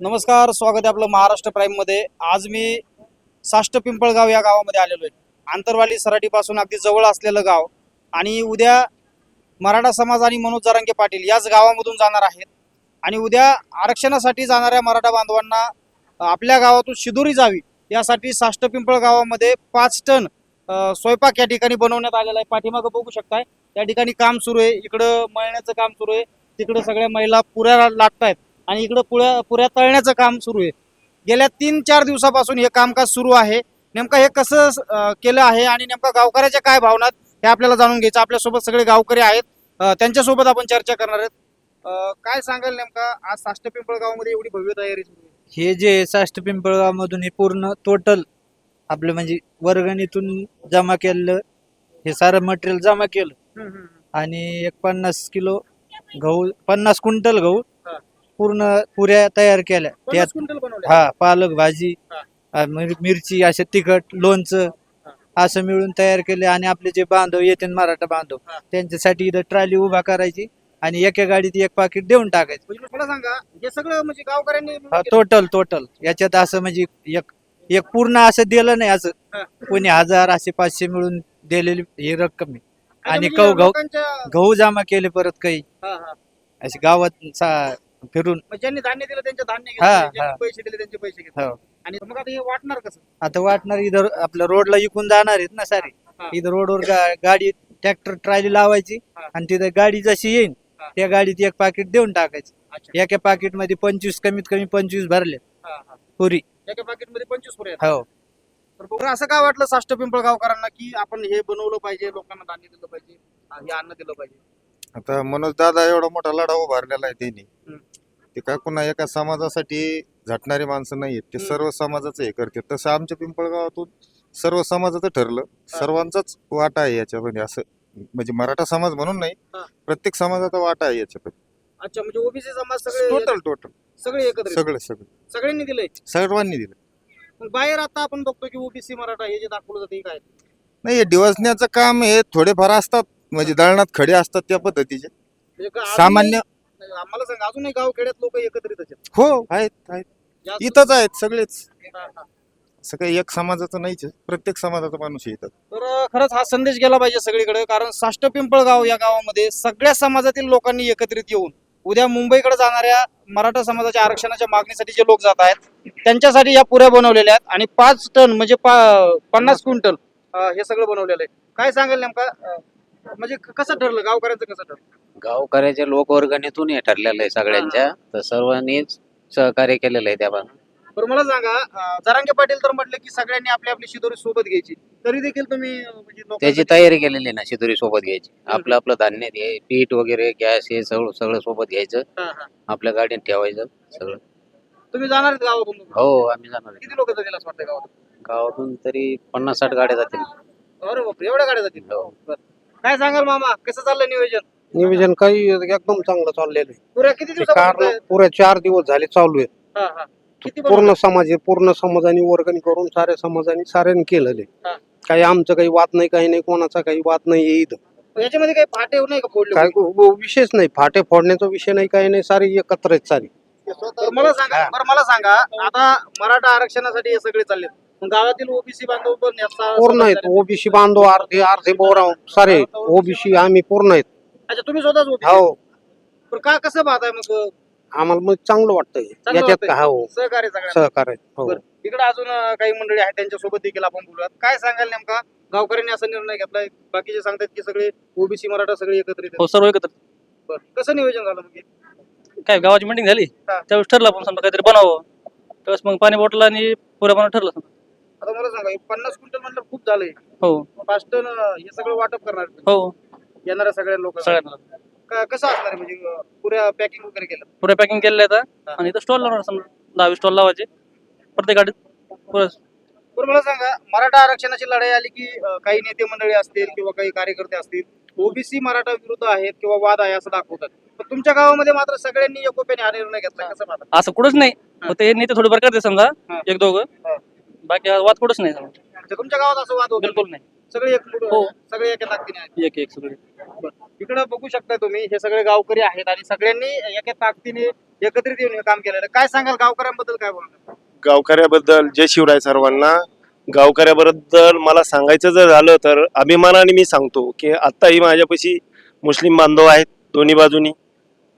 नमस्कार स्वागत आहे आपलं महाराष्ट्र प्राईममध्ये. आज मी साष्ट पिंपळगाव या गावामध्ये आलेलो आहे. आंतरवाली सराटीपासून अगदी जवळ असलेलं गाव आणि उद्या मराठा समाज आणि मनोज जरंगे पाटील याच गावामधून जाणार आहेत. आणि उद्या आरक्षणासाठी जाणाऱ्या मराठा बांधवांना आपल्या गावातून शिदोरी जावी यासाठी साष्ट पिंपळ गावामध्ये पाच टन स्वयंपाक या ठिकाणी बनवण्यात आलेला आहे. पाठीमागं बघू शकताय. त्या ठिकाणी काम सुरू आहे. इकडं मळण्याचं काम सुरू आहे. तिकडं सगळ्या महिला पुऱ्या आहेत आणि इकडं पुऱ्या पुऱ्या तळण्याचं काम सुरू आहे. गेल्या तीन चार दिवसापासून हे कामकाज सुरू आहे. नेमकं हे कसं केलं आहे आणि नेमकं गावकऱ्याच्या काय भावनात हे आपल्याला जाणून घ्यायचं. आपल्यासोबत सगळे गावकरी आहेत. त्यांच्यासोबत आपण चर्चा करणार आहेत. काय सांगाल नेमका? आज साष्ट पिंपळ गावामध्ये एवढी भव्य तयारी हे जे साष्ट पिंपळगाव मधून हे पूर्ण टोटल आपलं म्हणजे वर्गणीतून जमा केलेलं हे सारं मटेरियल जमा केलं. आणि एक पन्नास किलो गहू पन्नास क्विंटल गहू. पूर्ण पुऱ्या तयार केल्या त्यात हा पालक भाजी मिर- मिरची असे तिखट लोणचं. असं मिळून तयार केले आणि आपले जे बांधव येते मराठा बांधव हा. त्यांच्यासाठी इथं ट्रॉली उभा करायची आणि एका गाडीत एक पाकिट देऊन टाकायचं म्हणजे मला सांगा हे सगळं म्हणजे गावकऱ्यांनी मिळून हा केलं. टोटल टोटल याच्यात असं म्हणजे एक एक पूर्ण असं दिलं नाही असं हा. कोणी हजार असे पाचशे मिळून दिलेली ही रक्कम आहे आणि म्हणजे गहू गहू लोकांच्या- गहू जमा केले परत काही हा, हा. असे गावात सा- फिरून मग ज्यांनी धान्य दिलं त्यांचे धान्य हा, घेतले ज्यांनी. पैसे दिले त्यांचे पैसे घेतले हो. आणि मग आता हे वाटणार कसं आता वाटणार इथं आपल्या रोडला इकून जाणार आहेत ना सारे हा. इथं रोडवर गा- गाडी ट्रॅक्टर ट्रॉली लावायची हा. आणि तिथं गाडी जशी येईल हा. त्या गाडीत एक पाकिट देऊन टाकायचं अच्छा एका पाकिटमध्ये पंचवीस कमीत कमी पंचवीस भरले हा, हा. पुरी एका पाकिटमध्ये पंचवीस पुरे आहेत. हो तर बघा, असं काय वाटलं साष्ट पिंपळ गावकरांना की आपण हे बनवलं पाहिजे लोकांना धान्य दिलं पाहिजे हा, हे अन्न दिलं पाहिजे आता मनोज दादा एवढा मोठा लढा उभारलेला आहे त्यांनी हम्म. ते काय कुणा एका समाजासाठी झटणारी माणसं नाहीयेत. ते हम्म. सर्व समाजाचं हे करते तसं आमच्या पिंपळगावातून सर्व समाजाचं ठरलं. सर्वांचाच वाटा आहे याच्यामध्ये असं. म्हणजे मराठा समाज म्हणून नाही हा. प्रत्येक समाजाचा वाटा आहे याच्यामध्ये. अच्छा म्हणजे ओबीसी समाज सगळे टोटल टोटल सगळे एकत्र आहेत. सगळं सगळं. सगळ्यांनी दिलंय? सर्वांनी दिलं बाहेर आता आपण बघतो की ओबीसी मराठा हे जे दाखवलं जाते हे काय? नाही हे डिवसण्याचं काम हे थोडेफार असतात. म्हणजे दळणात खडे असतात त्या पद्धतीचे. म्हणजे का- सामान्य नाही, आम्हाला सांगा अजूनही गाव खेड्यात लोक एकत्रित आहेत. हो आहेत आहेत. इथंच आहेत सगळेच. हा, हा. काही एक समाजाचं नाहीच आहे. प्रत्येक समाजाचा माणूस आहे इथं. तर अं, खरंच हा संदेश गेला पाहिजे सगळीकडे कारण साष्ट पिंपळगाव या गावामध्ये सगळ्या समाजातील लोकांनी एकत्रित येऊन उद्या मुंबईकडे जाणाऱ्या मराठा समाजाच्या आरक्षणाच्या मागणीसाठी जे लोक जात आहेत त्यांच्यासाठी या पुऱ्या बनवलेल्या आहेत. आणि पाच टन म्हणजे पा- पन्नास क्विंटल अं, हे सगळं बनवलेलं आहे. काय सांगाल नेमका अं, म्हणजे कसं ठरलं? गावकऱ्यांचं कसं ठरलं? गावकऱ्याच्या लोकवर्गणीतून हे ठरलेलं आहे सगळ्यांच्या. तर सर्वांनीच सहकार्य केलेलं आहे त्या बरं मला सांगा अं, जरांगे पाटील तर म्हटलं की सगळ्यांनी आपली आपली शिदोरी सोबत घ्यायची. तरी देखील तुम्ही अं, म्हणजे त्याची लोकांसाठी- तयारी केलेली आहे ना शिदोरी सोबत घ्यायची. आपलं आपलं धान्य घे पीठ वगैरे गॅस हे सगळं सगळं सोबत घ्यायचं. हा, हा. आपल्या गाडीत ठेवायचं सगळं. तुम्ही जाणार आहेत गावातून? हो आम्ही जाणार आहे. किती लोक जातील असं वाटतं गावातून? गावातून तरी पन्नास साठ गाड्या जातील. अरे बापरे एवढ्या गाड्या जातील? हो. काय सांगाल मामा? कसं चाललंय नियोजन? नियोजन काही एकदम चांगलं चाललेलं आहे. पुऱ्या किती ते कारण पुऱ्या चार दिवस झाले चालू आहे हा. किती पूर्ण? समाज आहे पूर्ण समाजाने वर्गणी करून साऱ्या समाजाने साऱ्याने केलेलं हा. काही आमचं काही वाद नाही काही नाही कोणाचा काही वाद नाही आहे इथं. याच्यामध्ये काही फाटे नाही का फोडले? काय विषयच नाही फाटे फोडण्याचा विषय नाही काही नाही सारी एकत्र आहेत सारी. मला सांगा बरं मला सांगा आता मराठा आरक्षणासाठी हे सगळे चालले गावातील ओबीसी बांधव पण पूर्ण आहेत. ओबीसी बांधव अर्धे अर्धे बोराव सारे ओबीसी आम्ही पूर्ण आहेत. अच्छा तुम्ही स्वतःच हो. पण का कसं पाहताय मग? आम्हाला मग चांगलं वाटतंय. याच्यात वाटतंय. हो. सहकार्य सहकार्य. हो. बरं. इकडे अजून अं, काही मंडळी आहेत त्यांच्यासोबत देखील आपण बोलूयात. काय सांगाल नेमका? गावकऱ्यांनी असा निर्णय घेतलाय. बाकीचे सांगतात की सगळे ओबीसी मराठा सगळे एकत्रित आहेत. हो सर्व एकत्र. बरं. कसं नियोजन झालं मग हे? काय गावाची मीटिंग झाली? हा. त्यावेळेस ठरलं आपण समजा काहीतरी बनावं. त्यावेळेस मग पाणी बॉटल आणि पुऱ्या बनवून ठरलं समजा. आता मला सांगा हे पन्नास क्विंटल म्हटलं खूप झालंय. हो. अं, हे सगळं वाटप करणार हो. येणाऱ्या सगळ्या लोकांना. सगळ्यांना. का- कसं असणार आहे? म्हणजे अं, पुऱ्या पॅकिंग वगैरे केलं. पुऱ्या पॅकिंग केलेल्या हा. आहेत आणि इथं स्टॉल लावणार समजा. दहा वीस स्टॉल लावायचे. प्रत्येक गाडीत. पुरं बरं मला सांगा मराठा आरक्षणाची लढाई आली की अं, काही नेते मंडळी असतील किंवा काही कार्यकर्ते असतील ओबीसी मराठा विरुद्ध आहेत किंवा वाद आहे असं दाखवतात. पण तुमच्या गावामध्ये मात्र सगळ्यांनी एकोप्याने हा निर्णय घेतला. कसं असं कुठंच नाही. हे. नेते थोडेफार करते समजा. हा. एक दोघं. हा. बाकी हा वाद कुठंच नाही म्हणजे तुमच्या गावात असं वाद वगैरे बिलकुल नाही. सगळे एक हो. सगळे एका ताकदीने आहेत. एक एक सगळे. इकडे बघू शकता तुम्ही हे सगळे गावकरी आहेत आणि सगळ्यांनी एका ताकदीने एकत्रित येऊन हे काम केलेलं आहे. काय सांगाल गावकऱ्यांबद्दल काय बोलणार? गावकऱ्याबद्दल जय शिवराय सर्वांना. गावकऱ्याबद्दल मला सांगायचं जर झालं तर अभिमानाने मी सांगतो की आत्ताही माझ्यापाशी मुस्लिम बांधव आहेत दोन्ही बाजूनी.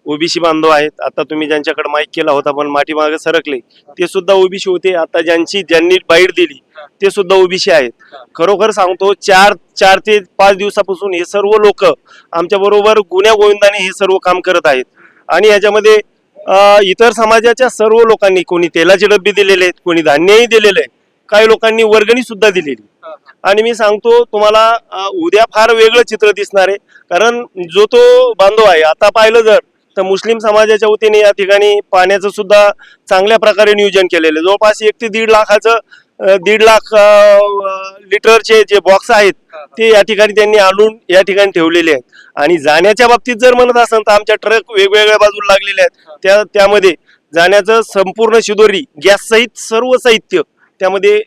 ओबीसी बांधव आहेत. आता तुम्ही ज्यांच्याकडे माईक केला होता पण मागे सरकले. ते सुद्धा ओबीसी होते. आता ज्यांची ज्यांनी बाईट दिली ते सुद्धा ओबीसी आहेत. खरोखर सांगतो चार चार ते पाच दिवसापासून हे सर्व लोक आमच्या बरोबर गुन्ह्या गोविंदाने हे सर्व काम करत आहेत. आणि याच्यामध्ये इतर समाजाच्या सर्व लोकांनी कोणी तेलाचे डब्बे दिलेले आहेत कोणी धान्यही दिलेलं आहे काही लोकांनी वर्गणी सुद्धा दिलेली. आणि मी सांगतो तुम्हाला उद्या फार वेगळं चित्र दिसणार आहे. कारण जो तो बांधव आहे आता पाहिलं जर तर मुस्लिम समाजाच्या वतीने या ठिकाणी पाण्याचं सुद्धा चांगल्या प्रकारे नियोजन केलेलं आहे. जवळपास एक ते दीड लाखाचं दीड लाख लिटरचे जे बॉक्स आहेत ते या ठिकाणी त्यांनी आणून या ठिकाणी ठेवलेले आहेत. आणि जाण्याच्या बाबतीत जर म्हणत असेल तर आमच्या ट्रक वेगवेगळ्या बाजूला लागलेले आहेत. त्या त्यामध्ये जाण्याचं संपूर्ण शिदोरी गॅस सहित सर्व साहित्य त्यामध्ये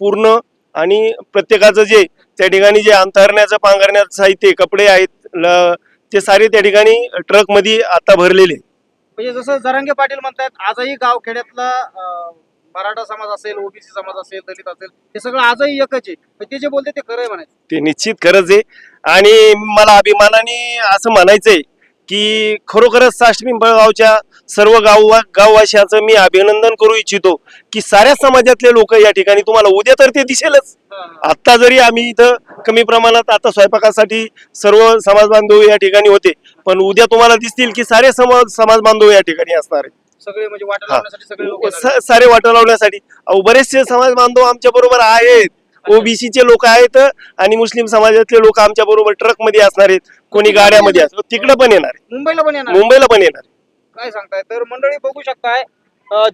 पूर्ण आणि प्रत्येकाचं जे त्या ठिकाणी जे अंतरण्याचं पांघरण्याचं साहित्य कपडे आहेत ते सारे त्या ठिकाणी ट्रकमध्ये आता भरलेले. म्हणजे जसं जरांगे पाटील म्हणतात आजही गावखेड्यातला मराठा समाज असेल ओबीसी समाज असेल दलित असेल हे सगळं आजही एकच आहे. पण ते जे बोलते ते खरं आहे म्हणायचं. ते निश्चित खरंच आहे. आणि मला अभिमानाने असं म्हणायचंय की खरोखरच साष्ट पिंपळगावच्या सर्व गाव गाववासियांचं मी अभिनंदन करू इच्छितो की साऱ्या समाजातले लोक या ठिकाणी तुम्हाला उद्या तर ते दिसेलच. आता जरी आम्ही इथं कमी प्रमाणात आता स्वयंपाकासाठी सर्व समाज बांधव या ठिकाणी होते पण उद्या तुम्हाला दिसतील की सारे समाज समाज बांधव या ठिकाणी असणार आहे सगळे म्हणजे वाटा. लावण्यासाठी सगळे लोक स- सारे वाटा लावण्यासाठी. बरेचसे समाज बांधव आमच्या बरोबर आहेत. ओबीसीचे लोक आहेत आणि मुस्लिम समाजातले लोक आमच्या बरोबर ट्रकमध्ये असणार आहेत. कोणी गाड्यामध्ये असणार तिकडे पण येणार. मुंबईला पण येणार मुंबईला पण येणार. काय सांगताय? तर मंडळी बघू शकताय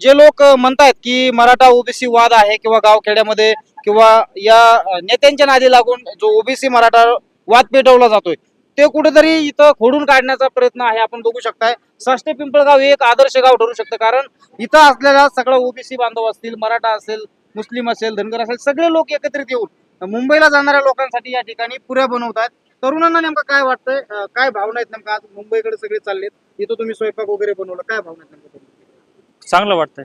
जे लोक म्हणतायत की मराठा ओबीसी वाद आहे किंवा गावखेड्यामध्ये किंवा या नेत्यांच्या नादी लागून जो ओबीसी मराठा वाद पेटवला जातोय ते कुठेतरी इथं खोडून काढण्याचा प्रयत्न आहे आपण बघू शकताय. साष्टे पिंपळगाव हे एक आदर्श गाव ठरू शकतं कारण इथं असलेला सगळं ओबीसी बांधव असतील मराठा असेल मुस्लिम असेल धनगर असेल सगळे लोक एकत्रित येऊन मुंबईला जाणाऱ्या लोकांसाठी या ठिकाणी पुऱ्या बनवतात तरुणांना नेमकं काय वाटतंय? काय भावना आहेत नेमका आज मुंबईकडे सगळे चाललेत? इथं तुम्ही स्वयंपाक वगैरे बनवलं काय भावना? चांगलं वाटतंय.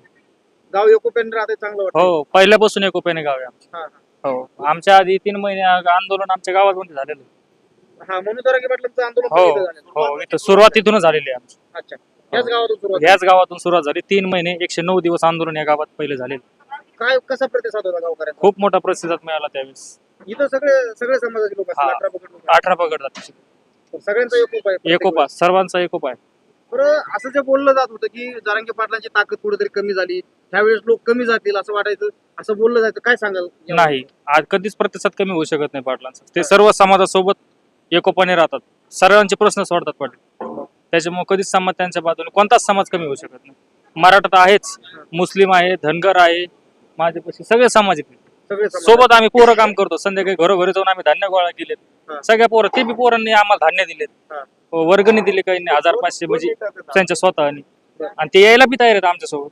गाव एकोप्याने राहते चांगलं वाटतं हो पहिल्यापासून एक उपायने गाव आहे आमचं. हा, हा. हो आमच्या आधी तीन महिने अग- आंदोलन आमच्या गावामध्ये झालेलं हा म्हणून जरांगे पाटलांचं आंदोलन हो पण इथं झालं. हो इथं सुरुवात इथूनच झालेली आहे आमची. अच्छा याच गावातून सुरुवात याच गावातून सुरुवात झाली. तीन महिने एकशे नऊ दिवस आंदोलन या गावात पहिले झाले काय कसा प्रतिसाद होता गावकऱ्यांचा? खूप मोठा प्रतिसाद मिळाला त्यावेळेस. इथं सगळे सगळे समाजाचे लोक हा. अठरा पगड लोक अठरा पकडतात. सगळ्यांचा एकोप एकोपा सर्वांचा एकोपा आहे बरं असं जे बोललं जात होतं की जरांगे पाटलांची ताकद कुठेतरी कमी झाली त्यावेळेस लोक कमी जातील असं वाटायचं असं बोललं जायचं काय सांगाल? नाही आज कधीच प्रतिसाद कमी होऊ शकत नाही पाटलांचा. ते सर्व समाजासोबत एकोपाने राहतात. सर्वांचे प्रश्न सोडतात पाटील. त्याच्यामुळे कधीच समाज त्यांच्या बाजूने कोणताच समाज कमी होऊ शकत नाही. मराठा तर आहेच मुस्लिम आहे धनगर आहे माझ्यापाशी सगळे समाज आहेत. सगळे समाज सोबत आम्ही पोरं काम करतो संध्याकाळी घरोघरी जाऊन आम्ही धान्य गोळा हा. सगळ्या पोरं ते बी पोरांनी आम्हाला धान्य दिलेत. हा. वर्गणी दिली काही नाही हजार पाचशे म्हणजे त्यांच्या स्वतःनी. आणि ते यायला बी तयार आहेत आमच्यासोबत.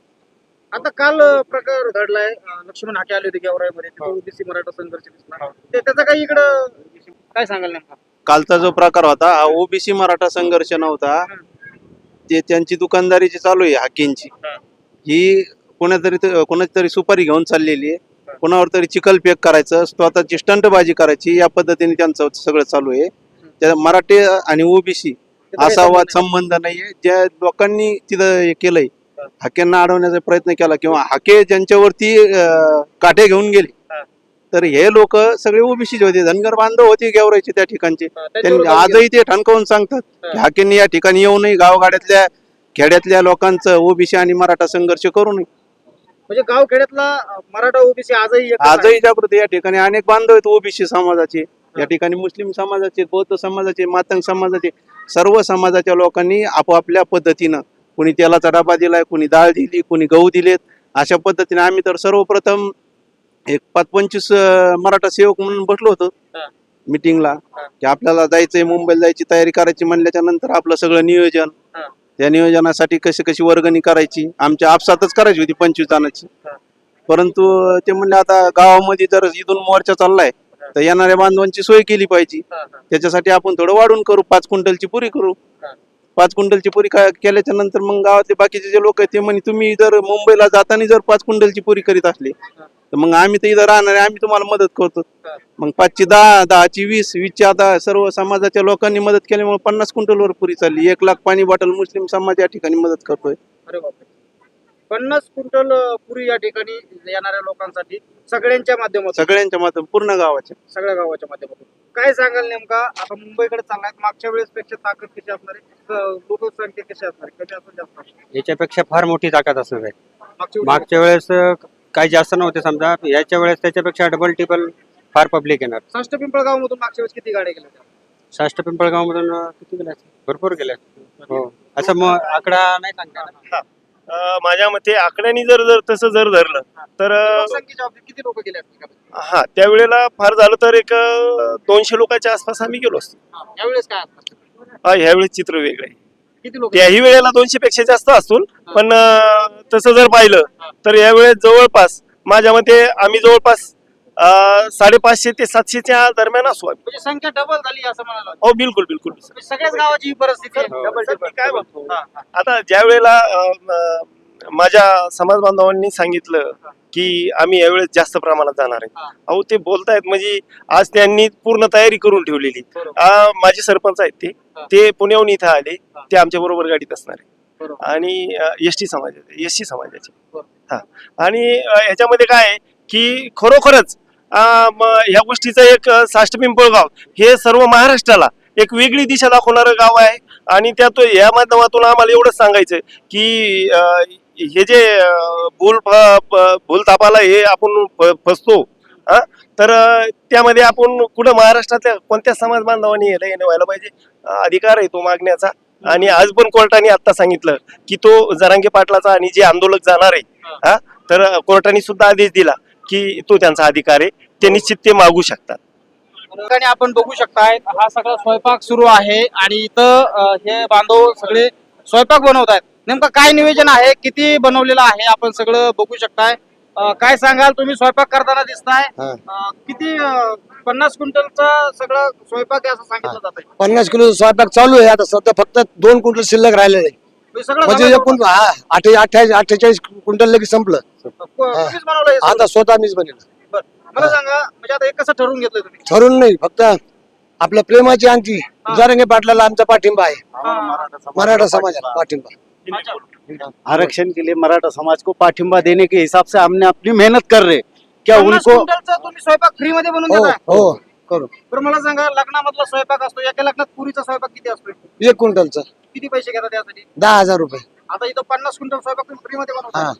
आता काल प्रकार घडलाय लक्ष्मण हाके आले होते गेवराईमध्ये. ओबीसी मराठा संघर्ष दिसला. ते त्याचा काही इकडं काय सांगाल नेमका? कालचा जो प्रकार होता हा ओबीसी मराठा संघर्ष नव्हता. ते त्यांची दुकानदारी जी चालू आहे हाकींची. ही. कोणातरी कोणाची तरी सुपारी घेऊन चाललेली आहे. कोणावर तरी चिखल फेक करायचं स्वतःची स्टंटबाजी करायची या पद्धतीने त्यांचं सगळं चालू आहे. त्या मराठी आणि ओबीसी असा वाद संबंध नाहीये. ज्या लोकांनी तिथं हे केलंय हाकेंना अडवण्याचा प्रयत्न केला किंवा हाके ज्यांच्यावरती काठे घेऊन गेले. तर हे लोक सगळे ओबीसीचे होते. धनगर बांधव होते गेवरायचे त्या ठिकाणचे. त्यांनी आजही ते ठणकावून सांगतात. हाकेंनी या ठिकाणी येऊ नये गावगाड्यातल्या खेड्यातल्या लोकांचं ओबीसी आणि मराठा संघर्ष करू नये. म्हणजे गाव खेड्यातला मराठा ओबीसी आजही. आजही जागृत या ठिकाणी अनेक बांधव आहेत ओबीसी समाजाचे या ठिकाणी मुस्लिम समाजाचे बौद्ध समाजाचे मातंग समाजाचे सर्व समाजाच्या लोकांनी आपापल्या पद्धतीनं कोणी तेलाचा डबा दिलाय कोणी डाळ दिली कोणी गहू दिलेत अशा पद्धतीने आम्ही तर सर्वप्रथम एक पाच पंचवीस मराठा सेवक म्हणून बसलो होतो. मिटिंगला. की आपल्याला जायचंय मुंबईला जायची तयारी करायची म्हणल्याच्या नंतर आपलं सगळं नियोजन. त्या नियोजनासाठी कशी कशी वर्गणी करायची? आमच्या आपसातच करायची होती पंचवीस जणांची. परंतु ते म्हणले आता गावामध्ये जर इथून मोर्चा चाललाय तर येणाऱ्या बांधवांची सोय केली पाहिजे. त्याच्यासाठी आपण थोडं वाढून करू पाच क्विंटलची पुरी करू. पाच क्विंटलची पुरी केल्याच्यानंतर मग गावातले बाकीचे जे लोक आहेत ते म्हणे तुम्ही जर मुंबईला जाताना जर पाच क्विंटलची पुरी करीत असली तर मग आम्ही तर इथं राहणार आम्ही तुम्हाला मदत करतो. मग पाचची दहा दहाची वीस वीसची आता सर्व समाजाच्या लोकांनी मदत केल्यामुळे पन्नास क्विंटलवर पुरी चालली. एक लाख पाणी बॉटल मुस्लिम समाज या ठिकाणी मदत करतोय. पन्नास क्विंटल पुरी या ठिकाणी येणाऱ्या लोकांसाठी सगळ्यांच्या माध्यमातून. सगळ्यांच्या माध्यम पूर्ण गावाच्या. सगळ्या गावाच्या माध्यमातून. काय सांगाल नेमका? आता मुंबईकडे चाललाय. मागच्या वेळेस पेक्षा ताकद कशी असणार आहे? लोकसंख्या कशी असणार आहे? कमी असणार जास्त असणार? याच्यापेक्षा फार मोठी ताकद असणार आहे. मागच्या वेळेस मागच्या वेळेस अं, काही जास्त नव्हते समजा. याच्या वेळेस त्याच्यापेक्षा डबल टिबल फार पब्लिक येणार. साष्ट पिंपळगाव मधून मागच्या वेळेस किती गाड्या गेल्या होत्या? साष्ट पिंपळगाव मधून किती गेल्या? भरपूर गेल्या. हो. असं मग आकडा नाही सांगता येणार. माझ्या मते आकड्यानी जर जर तसं जर धरलं तर अं, लोकसंख्येच्या बाबतीत किती लोक गेले असतील का? हा त्यावेळेला फार झालं तर एक अं, दोनशे लोकांच्या आसपास आम्ही गेलो असतो. हा, यावेळेस काय असणार? हा ह्यावेळेस चित्र वेगळं आहे. किती लोक त्याही वेळेला दोनशे पेक्षा जास्त असतो पण अं, तसं जर पाहिलं तर यावेळेस जवळपास माझ्या मते आम्ही जवळपास साडेपाचशे ते सातशेच्या दरम्यान असू. म्हणजे संख्या डबल झाली असं म्हणाला हो बिलकुल बिलकुल म्हणजे सगळ्याच गावाची ही परिस्थिती आहे. सर, मी काय म्हणतो हा, हा. आता ज्या वेळेला माझ्या समाज बांधवांनी सांगितलं की आम्ही यावेळेस जास्त प्रमाणात जाणार आहे. अहो ते बोलतायत म्हणजे आज त्यांनी पूर्ण तयारी करून ठेवलेली बरोबर. आ, माझे सरपंच आहेत ते हा. ते पुण्याहून इथं आले हा. ते आमच्या बरोबर गाडीत असणार आहे बरोबर. आणि एस टी समाजाचे एस सी समाजाचे बरोबर. हा आणि अ, ह्याच्यामध्ये काय आहे की खरोखरच ह्या गोष्टीचं एक अ, साष्ट पिंपळगाव हे सर्व महाराष्ट्राला एक वेगळी दिशा दाखवणारं गाव आहे. आणि त्यात या माध्यमातून आम्हाला एवढंच सांगायचं की हे जे भूल भूल हे आपण फसतो हा तर त्यामध्ये आपण कुठं महाराष्ट्रातल्या कोणत्या समाज बांधवांनी याला येणं व्हायला पाहिजे? अधिकार आहे तो मागण्याचा. आणि आज पण कोर्टाने आता सांगितलं की तो जरांगे पाटलाचा आणि जे आंदोलक जाणार आहे हा. तर कोर्टाने सुद्धा आदेश दिला. की तो त्यांचा अधिकार आहे ते निश्चित ते मागू शकतात. ठिकाणी आपण बघू शकताय हा सगळा स्वयंपाक सुरू आहे आणि इथं अं, हे बांधव सगळे स्वयंपाक बनवत आहेत नेमकं काय नियोजन आहे किती बनवलेलं आहे आपण सगळं बघू शकताय. अं, काय सांगाल तुम्ही स्वयंपाक करताना दिसताय. हा. अं, किती अं, पन्नास क्विंटलचा सगळं स्वयंपाक आहे असं सांगितलं जात आहे पन्नास किलो स्वयंपाक चालू आहे आता सध्या फक्त दोन क्विंटल शिल्लक राहिलेले आहे. म्हणजे झालं एक क्विंटल हा अठ्ठे- अठ्ठावीस अठ्ठेचाळीस क्विंटल लगेच संपलं. को- तुम्हीच बनवलं हे सगळं? आता स्वतः मीच बनेल. बरं. मला सांगा म्हणजे आता हे कसं ठरवून तुम्ही? ठरून नाही फक्त आपल्या प्रेमाची आणखी जरंगे पाटलाला आमचा पाठिंबा आहे. मराठा समाजाला पाठिंबा. आरक्षण के लिए मराठा समाज को पाठिंबा देने के हिसाब से हमने अपनी मेहनत कर रहे क्या पन्नास उनको क्विंटलचा तुम्ही स्वयंपाक फ्री मध्ये बनवून हो देताय हो करू. बरं मला सांगा लग्नामधला स्वयंपाक असतो एका लग्नात पुरीचा स्वयंपाक किती असतो? एक क्विंटलचा. किती पैसे घेतात त्यासाठी दहा हजार रुपये. आता इथं पन्नास क्विंटल स्वयंपाक तुम्ही फ्री मध्ये बनवता? हा.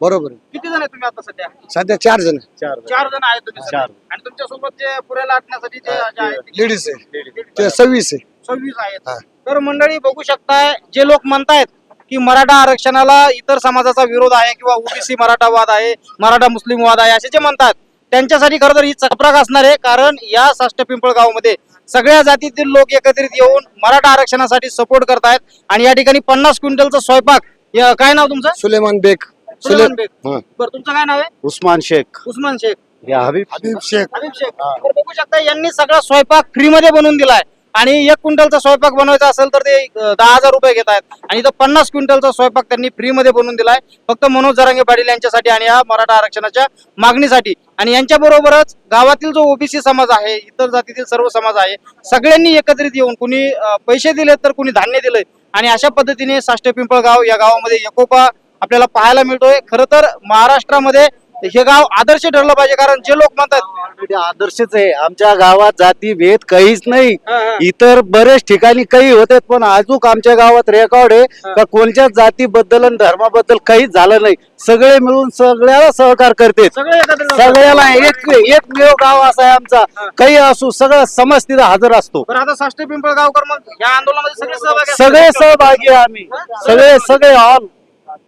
बरोबर. आहे. किती जण आहे तुम्ही आता सध्या? सध्या चार जण. चार जण. आहेत तुम्ही सध्या. आणि तुमच्यासोबत जे पुऱ्या लाटण्यासाठी जे जे आहेत ते लेडीज आहे. ते सव्वीस आहे. सव्वीस आहेत. हा. तर मंडळी बघू शकताय जे लोक म्हणतायत की मराठा आरक्षणाला इतर समाजाचा विरोध आहे किंवा ओबीसी मराठा वाद आहे मराठा मुस्लिम वाद आहे असे जे म्हणतात त्यांच्यासाठी खरं तर ही चपराक असणार आहे कारण या साष्ट पिंपळगावमध्ये सगळ्या जातीतील लोक एकत्रित येऊन मराठा आरक्षणासाठी सपोर्ट करतायत. आणि या ठिकाणी पन्नास क्विंटलचा स्वयंपाक या- काय नाव तुमचं? सुलेमान बेग. सुलेमान बेग. हा. बरं तुमचं काय नाव आहे? उस्मान शेख. उस्मान शेख. या हबीब हबीब शेख. हबीब शेख. बघू शकता यांनी सगळा स्वयंपाक फ्री मध्ये बनवून दिलाय. आणि एक क्विंटलचा स्वयंपाक बनवायचा असेल तर ते दहा हजार रुपये घेत आहेत. आणि इथं पन्नास क्विंटलचा स्वयंपाक त्यांनी फ्री मध्ये बनवून दिलाय. फक्त मनोज जरांगे पाटील यांच्यासाठी आणि या मराठा आरक्षणाच्या मागणीसाठी. आणि यांच्या बरोबरच गावातील जो ओबीसी समाज आहे इतर जातीतील सर्व समाज आहे सगळ्यांनी एकत्रित येऊन कुणी पैसे दिलेत तर कुणी धान्य दिलंय. आणि अशा पद्धतीने साष्ट पिंपळगाव या गावामध्ये एकोपा आपल्याला पाहायला मिळतोय. खरं तर महाराष्ट्रामध्ये हे गाव आदर्श ठरलं पाहिजे कारण जे लोक म्हणतात ऑलरेडी आदर्शच आहे. आमच्या गावात जाती भेद काहीच नाही. हा, हा. इतर बरेच ठिकाणी काही होते पण अजून आमच्या गावात रेकॉर्ड आहे का कोणत्याच जातीबद्दल आणि धर्माबद्दल काहीच झालं नाही. सगळे मिळून सगळ्याला सहकार करते सगळे. सगळ्याला एक एकमेव गाव असा आहे आमचा. काही असू सगळं समाज तिथं हजर असतो. बरं आता साष्ट पिंपळगावकर मग या आंदोलनामध्ये सगळे सहभागी. सगळे सहभागी आहे आम्ही. सगळे सगळे ऑल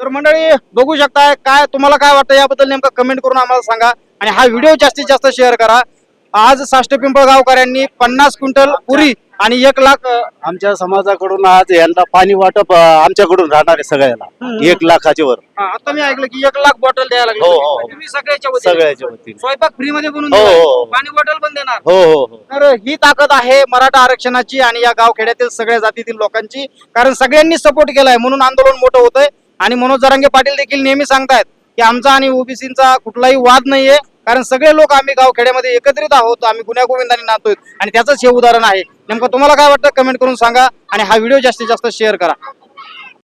तर मंडळी बघू शकताय काय तुम्हाला काय वाटतं याबद्दल नेमकं कमेंट करून आम्हाला सांगा. आणि हा व्हिडिओ जास्तीत जास्त शेअर करा. आज साष्ट पिंपळगावकरांनी पन्नास क्विंटल पुरी आणि एक लाख आमच्या समाजाकडून आज यांना पाणी वाटप आमच्याकडून राहणार आहे सगळ्याला. एक लाखाच्या वर. आता मी ऐकलं की एक लाख बॉटल द्यायला लागले. हो, हो, हो. तुम्ही सगळ्याच्या वतीने. सगळ्याच्या वतीने. स्वयंपाक फ्री मध्ये बनवून. पाणी बॉटल पण देणार. हो हो हो. तर ही ताकद आहे मराठा आरक्षणाची आणि या गावखेड्यातील सगळ्या जातीतील लोकांची. कारण सगळ्यांनी सपोर्ट केलाय म्हणून आंदोलन मोठं होतंय. आणि मनोज जरांगे पाटील देखील नेहमी सांगतायत की आमचा आणि ओबीसीचा कुठलाही वाद नाहीये कारण सगळे लोक आम्ही गावखेड्यामध्ये एकत्रित आहोत आम्ही गुन्ह्यागोविंदाने नातोय आणि त्याचंच हे उदाहरण आहे. नेमकं तुम्हाला काय वाटतं? कमेंट करून सांगा आणि हा व्हिडिओ जास्तीत जास्त शेअर करा.